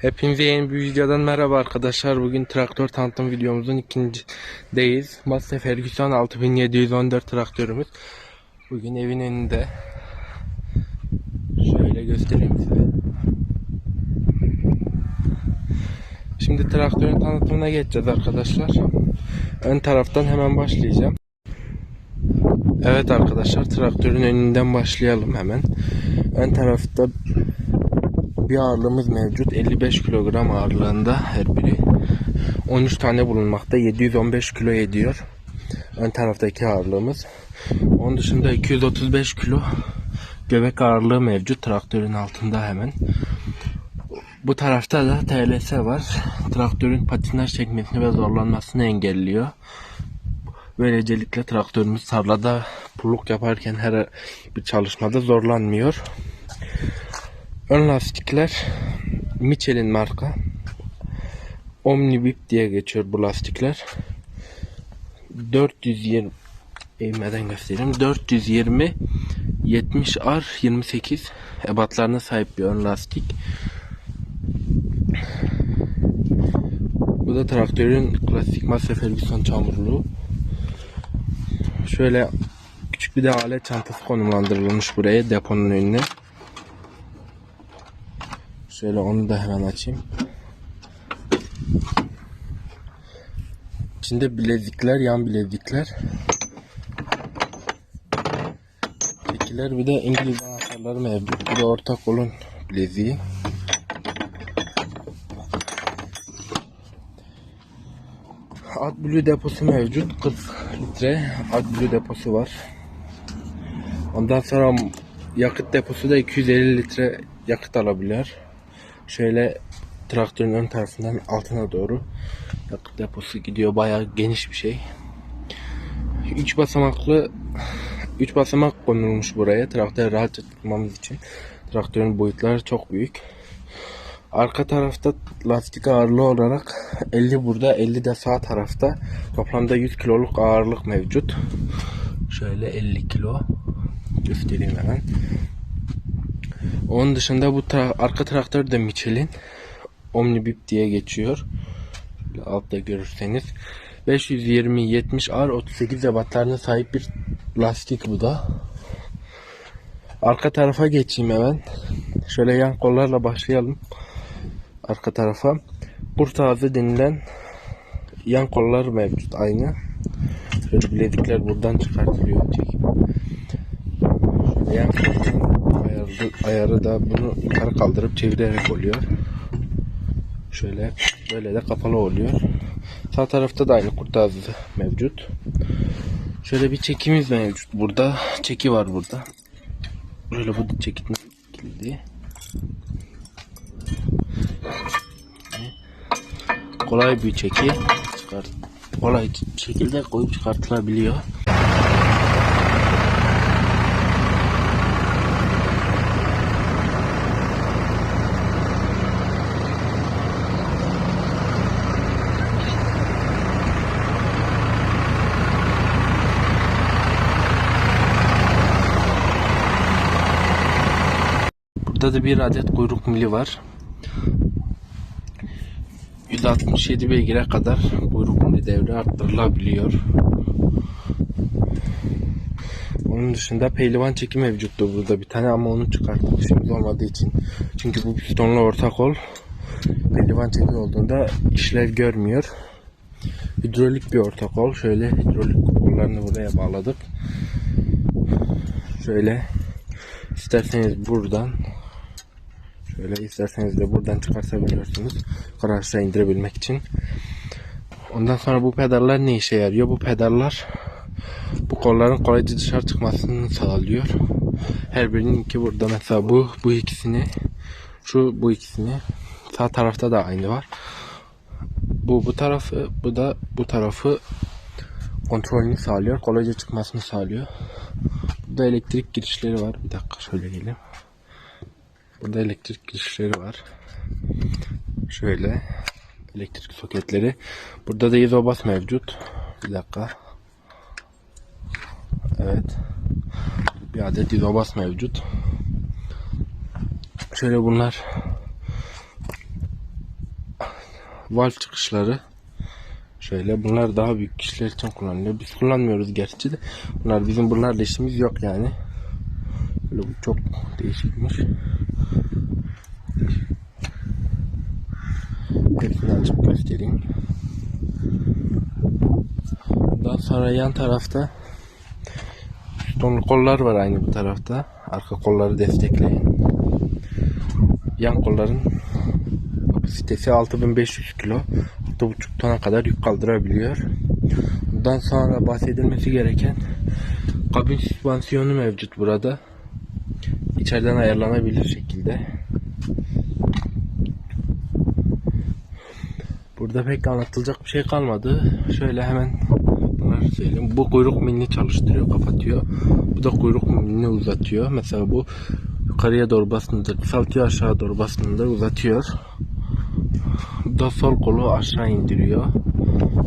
Hepinize yeni bir videodan merhaba arkadaşlar. Bugün traktör tanıtım videomuzun ikincideyiz. Massey Ferguson 6714 traktörümüz. Bugün evin önünde. Şöyle göstereyim size. Şimdi traktörün tanıtımına geçeceğiz arkadaşlar. Ön taraftan hemen başlayacağım. Evet arkadaşlar traktörün önünden başlayalım hemen. Ön tarafta bir ağırlığımız mevcut. 55 kilogram ağırlığında her biri. 13 tane bulunmakta. 715 kilo ediyor. Ön taraftaki ağırlığımız. Onun dışında 235 kilo göbek ağırlığı mevcut traktörün altında hemen. Bu tarafta da TLS var. Traktörün patinaj çekmesini ve zorlanmasını engelliyor. Böylelikle traktörümüz tarlada pulluk yaparken her bir çalışmada zorlanmıyor. Ön lastikler Michelin marka. Omnibip diye geçiyor bu lastikler. 420 eğmeden göstereyim. 420 70 R 28 ebatlarına sahip bir ön lastik. Bu da traktörün klasik Massey Ferguson çamurluğu. Şöyle küçük bir de alet çantası konumlandırılmış buraya deponun önüne. Şöyle onu da hemen açayım. İçinde bilezikler, yan bilezikler. Tekiler bir de İngiliz anahtarları mevcut. Bu da orta kolun bileziği. AdBlue deposu mevcut. 40 litre AdBlue deposu var. Ondan sonra yakıt deposu da 250 litre yakıt alabiliyor. Şöyle traktörün ön tarafından altına doğru yakıt deposu gidiyor. Bayağı geniş bir şey. 3 basamaklı 3 basamak konulmuş buraya. Traktörü rahatça tutmamız için. Traktörün boyutları çok büyük. Arka tarafta lastik ağırlığı olarak 50 burada 50 de sağ tarafta. Toplamda 100 kiloluk ağırlık mevcut. Şöyle 50 kilo göstereyim hemen. Onun dışında bu tra- arka traktör de Michelin. Omnibip diye geçiyor. Altta görürseniz. 520 70 R 38 ebatlarına sahip bir lastik bu da. Arka tarafa geçeyim hemen. Şöyle yan kollarla başlayalım. Arka tarafa. Kurt ağzı denilen yan kollar mevcut aynı. Şöyle bilezikler buradan çıkartılıyor. Şöyle yan kolların ayarı, ayarı da bunu yukarı kaldırıp çevirerek oluyor. Şöyle böyle de kapalı oluyor. Sağ tarafta da aynı kurt ağzı mevcut. Şöyle bir çekimiz mevcut burada. Çeki var burada. Böyle bu çekin kilidi. Kolay bir çeki. Çıkart. Kolay şekilde koyup çıkartılabiliyor. Burada da bir adet kuyruk mili var. 167 beygire kadar kuyruk mili devre arttırılabiliyor. Onun dışında pehlivan çeki mevcuttu burada bir tane ama onu çıkarttık işimiz olmadığı için. Çünkü bu pistonla orta kol pehlivan çeki olduğunda işlev görmüyor. Hidrolik bir orta kol. Şöyle hidrolik kollarını buraya bağladık. Şöyle isterseniz buradan Şöyle isterseniz de buradan çıkartabiliyorsunuz. Yukarı aşağı indirebilmek için. Ondan sonra bu pedallar ne işe yarıyor? Bu pedallar bu kolların kolayca dışarı çıkmasını sağlıyor. Her birinin iki burada mesela bu bu ikisini şu bu ikisini sağ tarafta da aynı var. Bu bu tarafı bu da bu tarafı kontrolünü sağlıyor. Kolayca çıkmasını sağlıyor. Burada elektrik girişleri var. Bir dakika şöyle geleyim. Burada elektrik girişleri var. Şöyle elektrik soketleri. Burada da izobas mevcut. Bir dakika. Evet. Bir adet izobas mevcut. Şöyle bunlar valve çıkışları. Şöyle bunlar daha büyük kişiler için kullanılıyor. Biz kullanmıyoruz gerçi de. Bunlar bizim bunlarla işimiz yok yani. Böyle bu çok değişikmiş. Hepsini açıp göstereyim. Daha sonra yan tarafta Pistonlu kollar var aynı bu tarafta. Arka kolları destekleyen. Yan kolların kapasitesi 6500 kilo. 6,5 tona kadar yük kaldırabiliyor. Bundan sonra bahsedilmesi gereken kabin süspansiyonu mevcut burada. İçeriden ayarlanabilir şekilde. Burada pek anlatılacak bir şey kalmadı. Şöyle hemen bunları söyleyeyim. Bu kuyruk milini çalıştırıyor, kapatıyor. Bu da kuyruk milini uzatıyor. Mesela bu yukarıya doğru bastığında kısaltıyor, aşağı doğru bastığında uzatıyor. Bu da sol kolu aşağı indiriyor.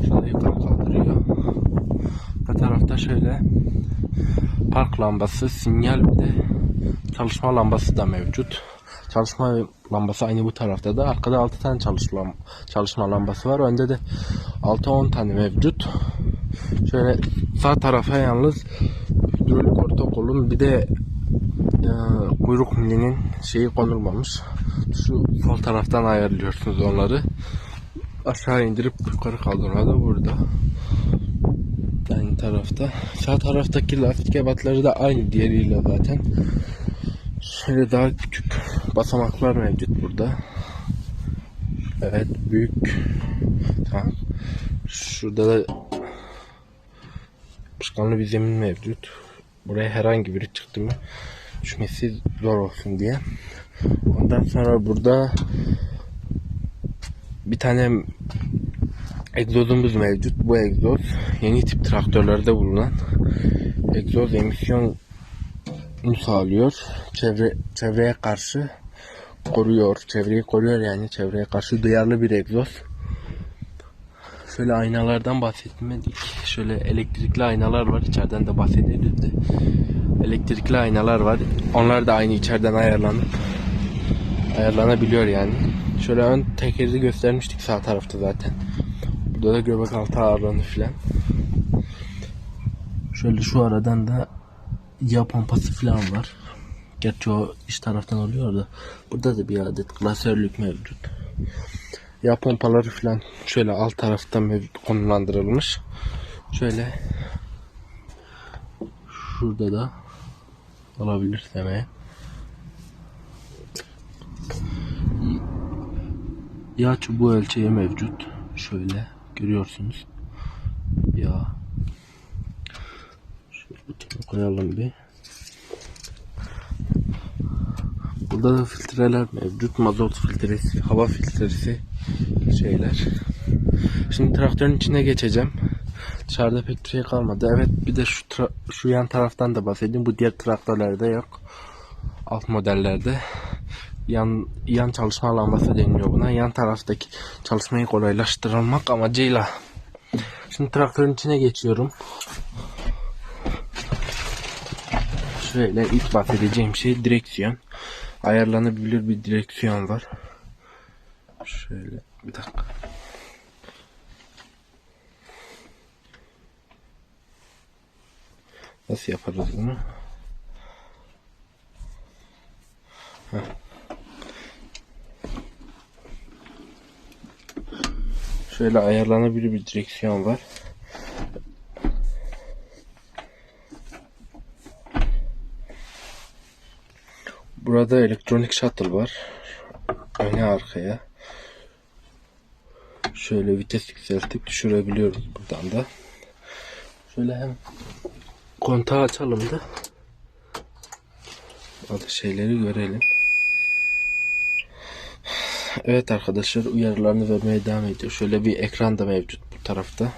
Şöyle yukarı kaldırıyor. Bu tarafta şöyle park lambası, sinyal bir de çalışma lambası da mevcut. Çalışma lambası aynı bu tarafta da. Arkada 6 tane çalışma, çalışma lambası var. Önde de 6-10 tane mevcut. Şöyle sağ tarafa yalnız hidrolik orta kolun bir de e, kuyruk milinin şeyi konulmamış. Şu sol taraftan ayarlıyorsunuz onları. Aşağı indirip yukarı kaldırma da burada. Aynı tarafta. Sağ taraftaki lastik ebatları da aynı diğeriyle zaten. Şöyle daha küçük basamaklar mevcut burada. Evet büyük. Tamam. Şurada da yapışkanlı bir zemin mevcut. Buraya herhangi biri çıktı mı düşmesi zor olsun diye. Ondan sonra burada bir tane egzozumuz mevcut. Bu egzoz yeni tip traktörlerde bulunan egzoz emisyon sağlıyor. Çevre çevreye karşı koruyor. Çevreyi koruyor yani çevreye karşı duyarlı bir egzoz. Şöyle aynalardan bahsetmedik. Şöyle elektrikli aynalar var. İçeriden de bahsedildi. Elektrikli aynalar var. Onlar da aynı içeriden ayarlanıp ayarlanabiliyor yani. Şöyle ön tekeri göstermiştik sağ tarafta zaten. Burada da göbek altı ağırlığını filan. Şöyle şu aradan da yağ pompası falan var. Gerçi o iç taraftan oluyor da. Burada da bir adet klasörlük mevcut. Yağ pompaları falan şöyle alt tarafta mevcut konumlandırılmış. Şöyle şurada da olabilir demeye. Yağ çubuğu ölçeği mevcut. Şöyle görüyorsunuz. Yağ. Koyalım bir. Burada da filtreler mevcut. Mazot filtresi, hava filtresi şeyler. Şimdi traktörün içine geçeceğim. Dışarıda pek bir şey kalmadı. Evet bir de şu şu yan taraftan da bahsedeyim. Bu diğer traktörlerde yok. Alt modellerde yan yan çalışma lambası deniliyor buna. Yan taraftaki çalışmayı kolaylaştırılmak amacıyla. Şimdi traktörün içine geçiyorum. Şöyle ilk bahsedeceğim şey direksiyon. Ayarlanabilir bir direksiyon var. Şöyle bir dakika. Nasıl yaparız bunu? Heh. Şöyle ayarlanabilir bir direksiyon var. Burada elektronik shuttle var. Öne arkaya. Şöyle vites yükseltip düşürebiliyoruz buradan da. Şöyle hem kontağı açalım da bazı şeyleri görelim. Evet arkadaşlar uyarılarını vermeye devam ediyor. Şöyle bir ekran da mevcut bu tarafta.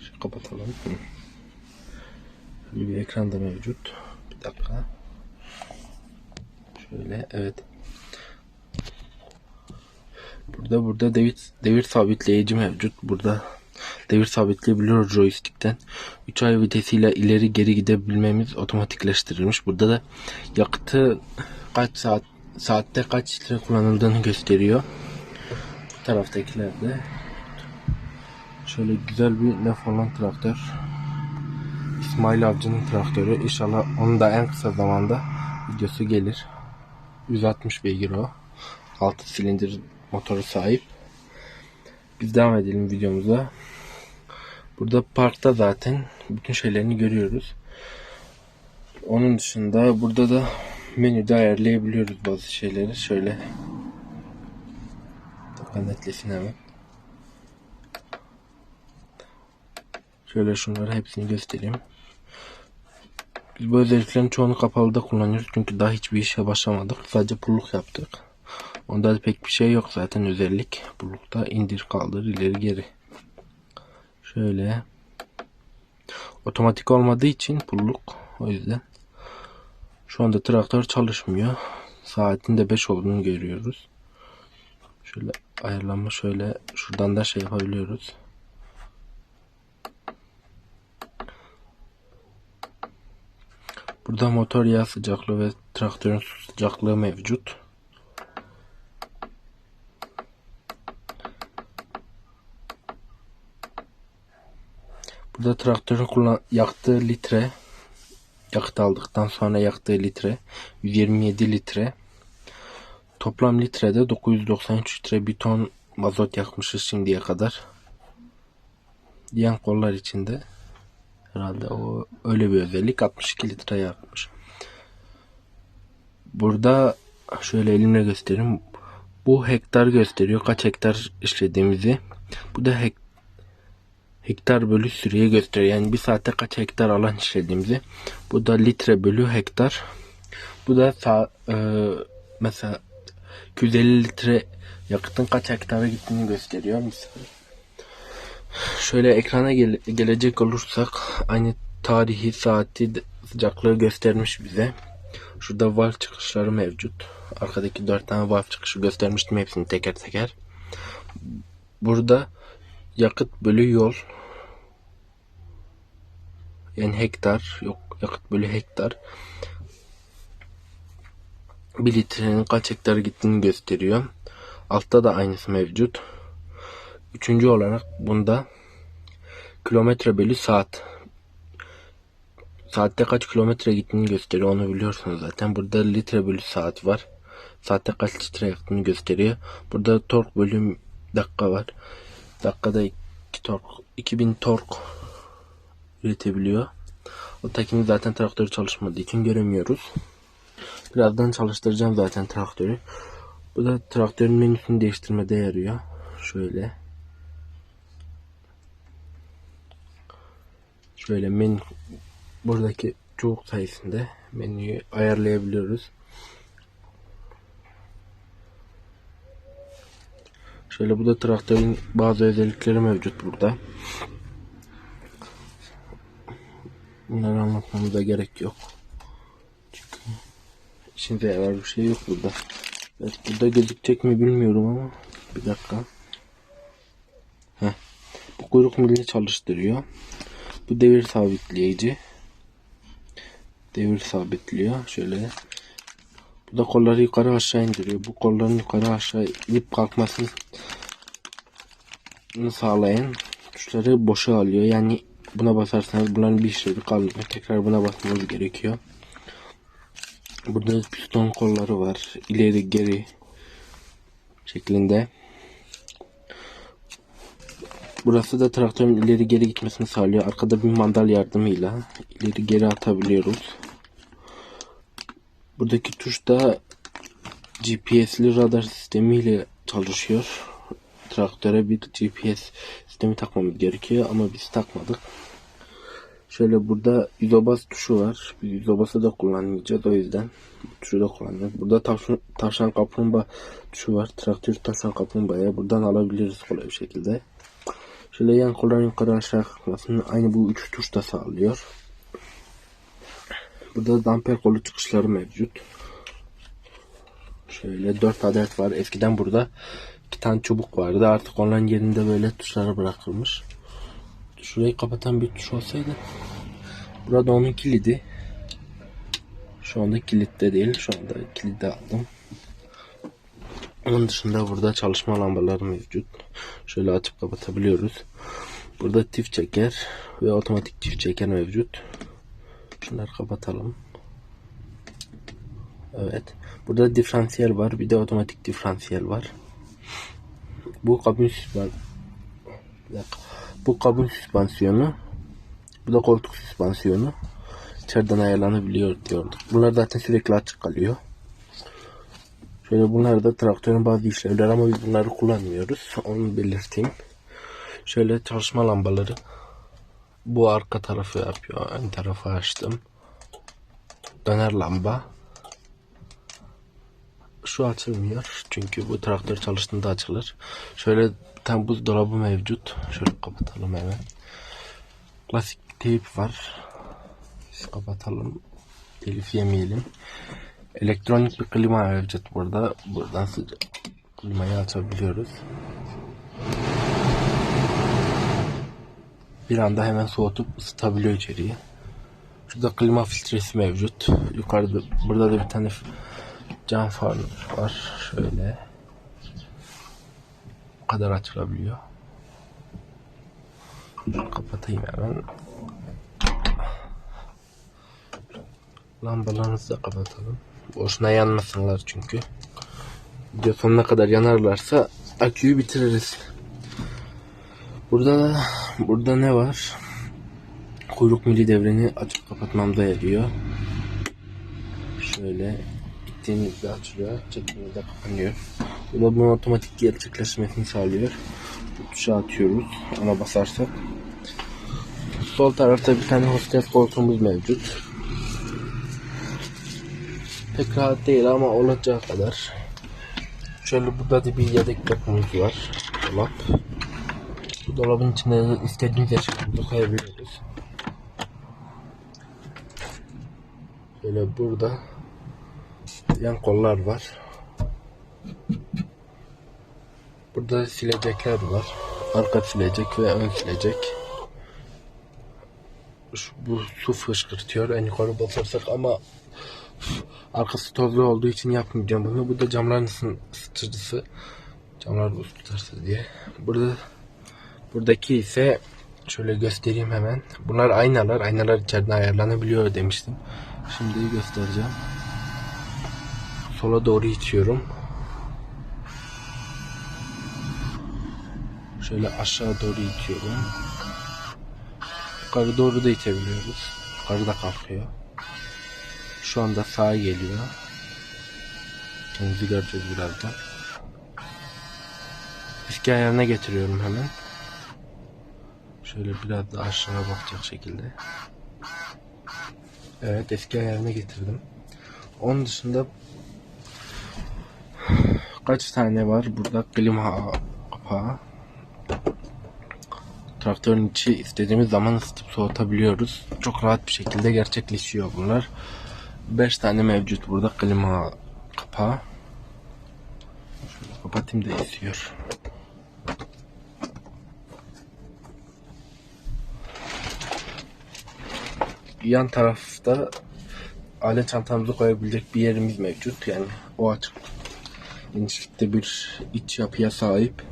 Şu kapatalım. Şöyle bir ekran da mevcut. Bir dakika. Şöyle evet. Burada burada devir, devir sabitleyici mevcut. Burada devir sabitleyebiliyoruz joystick'ten. 3 ay vitesiyle ileri geri gidebilmemiz otomatikleştirilmiş. Burada da yakıtı kaç saat saatte kaç litre kullanıldığını gösteriyor. taraftakiler de şöyle güzel bir laf olan traktör. İsmail Avcı'nın traktörü. İnşallah onun da en kısa zamanda videosu gelir. 160 beygir o. 6 silindir motoru sahip. Biz devam edelim videomuza. Burada parkta zaten bütün şeylerini görüyoruz. Onun dışında burada da menüde ayarlayabiliyoruz bazı şeyleri. Şöyle netlesin hemen. Şöyle şunları hepsini göstereyim. Biz bu özelliklerin çoğunu kapalıda kullanıyoruz çünkü daha hiçbir işe başlamadık. Sadece pulluk yaptık. Onda da pek bir şey yok zaten özellik. Pullukta indir kaldır ileri geri. Şöyle. Otomatik olmadığı için pulluk o yüzden. Şu anda traktör çalışmıyor. Saatin de 5 olduğunu görüyoruz. Şöyle ayarlanma şöyle şuradan da şey yapabiliyoruz. Burada motor yağ sıcaklığı ve traktörün su sıcaklığı mevcut. Burada traktörün kullan yaktığı litre yakıt aldıktan sonra yaktığı litre 127 litre toplam litrede 993 litre bir ton mazot yakmışız şimdiye kadar. Diğer kollar içinde herhalde o öyle bir özellik 62 litre yakmış. Burada şöyle elimle göstereyim. Bu hektar gösteriyor kaç hektar işlediğimizi. Bu da hek hektar bölü süreye gösteriyor. Yani bir saatte kaç hektar alan işlediğimizi. Bu da litre bölü hektar. Bu da sağ, e, mesela 250 litre yakıtın kaç hektara gittiğini gösteriyor. Mesela şöyle ekrana gele- gelecek olursak aynı tarihi saati sıcaklığı göstermiş bize. Şurada valve çıkışları mevcut. Arkadaki 4 tane valve çıkışı göstermiştim hepsini teker teker. Burada yakıt bölü yol yani hektar yok yakıt bölü hektar bir litrenin kaç hektar gittiğini gösteriyor. Altta da aynısı mevcut. Üçüncü olarak bunda kilometre bölü saat. Saatte kaç kilometre gittiğini gösteriyor onu biliyorsunuz zaten. Burada litre bölü saat var. Saatte kaç litre yaktığını gösteriyor. Burada tork bölüm dakika var. Dakikada 2 tork 2000 tork üretebiliyor. O takimi zaten traktörü çalışmadığı için göremiyoruz. Birazdan çalıştıracağım zaten traktörü. Bu da traktörün menüsünü değiştirmede yarıyor. Şöyle. Şöyle menü buradaki çubuk sayesinde menüyü ayarlayabiliyoruz. Şöyle bu da traktörün bazı özellikleri mevcut burada. Bunları anlatmamıza gerek yok. Çünkü işinize yarar bir şey yok burada. Evet, burada gözükecek mi bilmiyorum ama bir dakika. Heh. Bu kuyruk milini çalıştırıyor. Bu devir sabitleyici. Devir sabitliyor. Şöyle. Bu da kolları yukarı aşağı indiriyor. Bu kolların yukarı aşağı inip kalkmasını sağlayan tuşları boşa alıyor. Yani buna basarsanız bunların bir işlevi kalmıyor. Tekrar buna basmanız gerekiyor. Burada piston kolları var. İleri geri şeklinde. Burası da traktörün ileri geri gitmesini sağlıyor. Arkada bir mandal yardımıyla ileri geri atabiliyoruz. Buradaki tuş da GPS'li radar sistemiyle çalışıyor. Traktöre bir GPS sistemi takmamız gerekiyor ama biz takmadık. Şöyle burada izobas tuşu var. Biz izobası da kullanmayacağız o yüzden tuşu da kullanacağız. Burada tavşan, tavşan kaplumbağa tuşu var. Traktör tavşan kaplumbağaya buradan alabiliriz kolay bir şekilde. Şöyle yan kolların yukarı aşağı kalkmasını aynı bu üç tuş da sağlıyor. Burada damper kolu çıkışları mevcut. Şöyle 4 adet var. Eskiden burada iki tane çubuk vardı. Artık onların yerinde böyle tuşlara bırakılmış. Şurayı kapatan bir tuş olsaydı. Burada onun kilidi. Şu anda kilitte değil. Şu anda kilidi aldım. Onun dışında burada çalışma lambaları mevcut. Şöyle açıp kapatabiliyoruz. Burada tif çeker ve otomatik tif çeker mevcut. Şunları kapatalım. Evet. Burada diferansiyel var. Bir de otomatik diferansiyel var. Bu kabin süspan Bir dakika. Bu kabin süspansiyonu. Bu da koltuk süspansiyonu. İçeriden ayarlanabiliyor diyorduk. Bunlar zaten sürekli açık kalıyor. Şöyle bunlar da traktörün bazı işlevleri ama biz bunları kullanmıyoruz. Onu belirteyim. Şöyle çalışma lambaları. Bu arka tarafı yapıyor. Ön tarafı açtım. Döner lamba. Şu açılmıyor. Çünkü bu traktör çalıştığında açılır. Şöyle tam buzdolabı mevcut. Şöyle kapatalım hemen. Klasik bir teyp var. Biz kapatalım. Telif yemeyelim. Elektronik bir klima mevcut burada. Buradan sıcak klimayı açabiliyoruz. Bir anda hemen soğutup ısıtabiliyor içeriği. Şurada klima filtresi mevcut. Yukarıda burada da bir tane cam fan var. Şöyle. Bu kadar açılabiliyor. Kapatayım hemen. Lambalarınızı da kapatalım. Boşuna yanmasınlar çünkü. Video sonuna kadar yanarlarsa aküyü bitiririz. Burada da burada ne var? Kuyruk mili devreni açıp kapatmamıza yarıyor. Şöyle ittiğimizde açılıyor, çektiğimizde kapanıyor. Bu da bunun otomatik gerçekleşmesini sağlıyor. Bu tuşa atıyoruz ona basarsak. Sol tarafta bir tane hostes koltuğumuz mevcut. Pek rahat değil ama olacağı kadar. Şöyle burada da bir yedek kapımız var. Dolap. Bu dolabın içine istediğimiz eşyaları koyabiliyoruz. Şöyle burada yan kollar var. Burada silecekler var. Arka silecek ve ön silecek. Şu, bu su fışkırtıyor. En yukarı basarsak ama arkası tozlu olduğu için yapmayacağım bunu. Bu da camların ısı- ısıtıcısı. Camlar buz tutarsa diye. Burada buradaki ise şöyle göstereyim hemen. Bunlar aynalar. Aynalar içeriden ayarlanabiliyor demiştim. Şimdi göstereceğim. Sola doğru itiyorum. Şöyle aşağı doğru itiyorum. Yukarı doğru da itebiliyoruz. Yukarıda kalkıyor. Şu anda sağa geliyor. Kendimizi göreceğiz birazdan. Eski ayarına getiriyorum hemen. Şöyle biraz da aşağı bakacak şekilde. Evet eski ayarına getirdim. Onun dışında kaç tane var burada klima kapağı. Traktörün içi istediğimiz zaman ısıtıp soğutabiliyoruz. Çok rahat bir şekilde gerçekleşiyor bunlar. 5 tane mevcut burada klima kapağı. Şöyle kapatayım da esiyor. Yan tarafta alet çantamızı koyabilecek bir yerimiz mevcut. Yani o açık genişlikte bir iç yapıya sahip.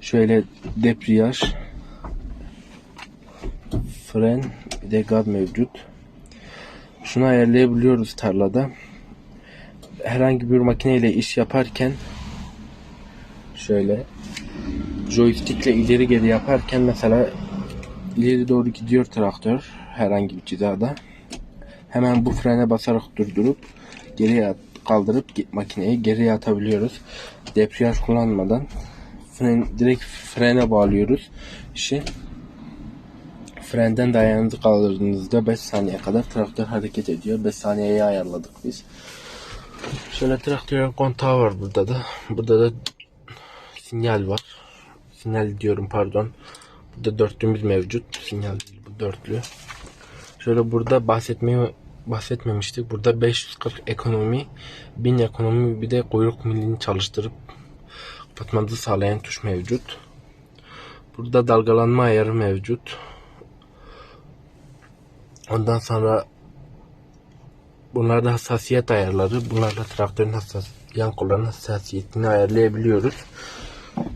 Şöyle debriyaj, fren, bir de gaz mevcut. Şunu ayarlayabiliyoruz tarlada. Herhangi bir makineyle iş yaparken şöyle joystickle ileri geri yaparken mesela ileri doğru gidiyor traktör herhangi bir hizada. Hemen bu frene basarak durdurup geriye kaldırıp makineyi geriye atabiliyoruz. Debriyaj kullanmadan fren, direkt frene bağlıyoruz. İşi frenden de ayağınızı kaldırdığınızda 5 saniye kadar traktör hareket ediyor. 5 saniyeye ayarladık biz. Şöyle traktörün kontağı var burada da. Burada da sinyal var. Sinyal diyorum pardon. Burada dörtlüğümüz mevcut. Sinyal değil bu dörtlü. Şöyle burada bahsetmeyi bahsetmemiştik. Burada 540 ekonomi, 1000 ekonomi bir de kuyruk milini çalıştırıp kapatmanızı sağlayan tuş mevcut. Burada dalgalanma ayarı mevcut. Ondan sonra bunlarda hassasiyet ayarları. Bunlarla traktörün hassas yan kolların hassasiyetini ayarlayabiliyoruz.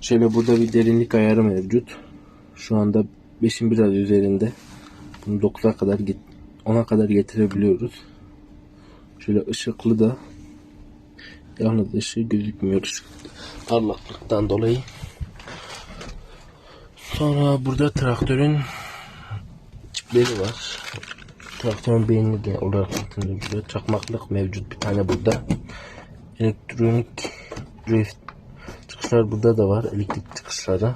Şöyle burada bir derinlik ayarı mevcut. Şu anda 5'in biraz üzerinde. Bunu 9'a kadar git 10'a kadar getirebiliyoruz. Şöyle ışıklı da yalnız ışığı gözükmüyor parlaklıktan dolayı. Sonra burada traktörün çipleri var. Traktörün beynini olarak kullanılıyor. Çakmaklık mevcut bir tane burada. Elektronik drift çıkışlar burada da var. Elektrik çıkışları.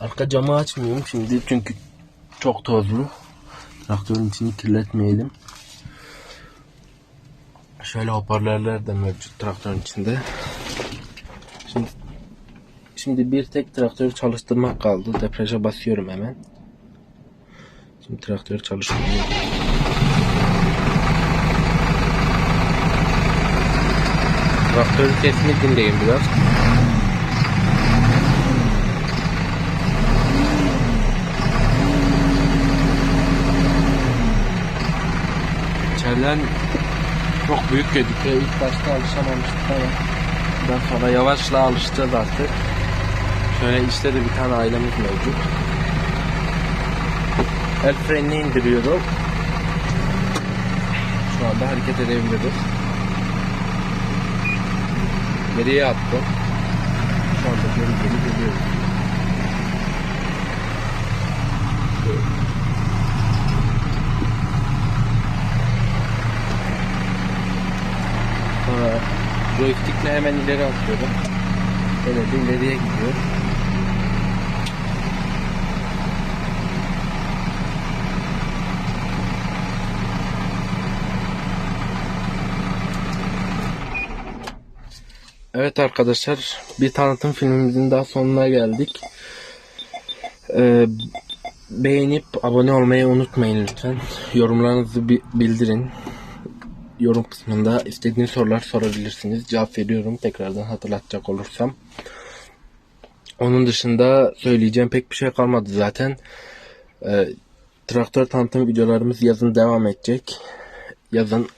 Arka camı açmıyorum şimdi çünkü çok tozlu. Traktörün içini kirletmeyelim. Şöyle hoparlörler de mevcut traktörün içinde. Şimdi Şimdi bir tek traktörü çalıştırmak kaldı. Depreşe basıyorum hemen. Şimdi traktörü çalıştırıyorum. Traktörün sesini dinleyin biraz. İçeriden çok büyük gözüküyor. İlk başta alışamamıştık ama daha sonra yavaşla alışacağız artık. Şöyle işte de bir tane ailemiz mevcut. El frenini indiriyorum. Şu anda hareket edebiliriz. Geriye attım. Şu anda geri geri geliyoruz. Sonra joystickle hemen ileri atıyorum. Böyle de ileriye gidiyor. Evet arkadaşlar bir tanıtım filmimizin daha sonuna geldik. Ee, beğenip abone olmayı unutmayın lütfen. Yorumlarınızı bi- bildirin. Yorum kısmında istediğiniz sorular sorabilirsiniz. Cevap veriyorum tekrardan hatırlatacak olursam. Onun dışında söyleyeceğim pek bir şey kalmadı zaten. Ee, traktör tanıtım videolarımız yazın devam edecek. Yazın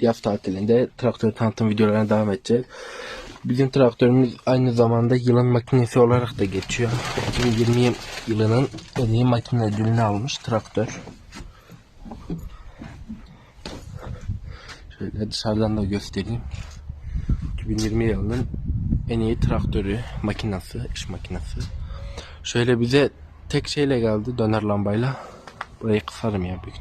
yaz tatilinde traktör tanıtım videolarına devam edeceğiz. Bizim traktörümüz aynı zamanda yılın makinesi olarak da geçiyor. 2020 yılının en iyi makine ödülünü almış traktör. Şöyle dışarıdan da göstereyim. 2020 yılının en iyi traktörü, makinası, iş makinası. Şöyle bize tek şeyle geldi döner lambayla. Burayı kısarım ya büyük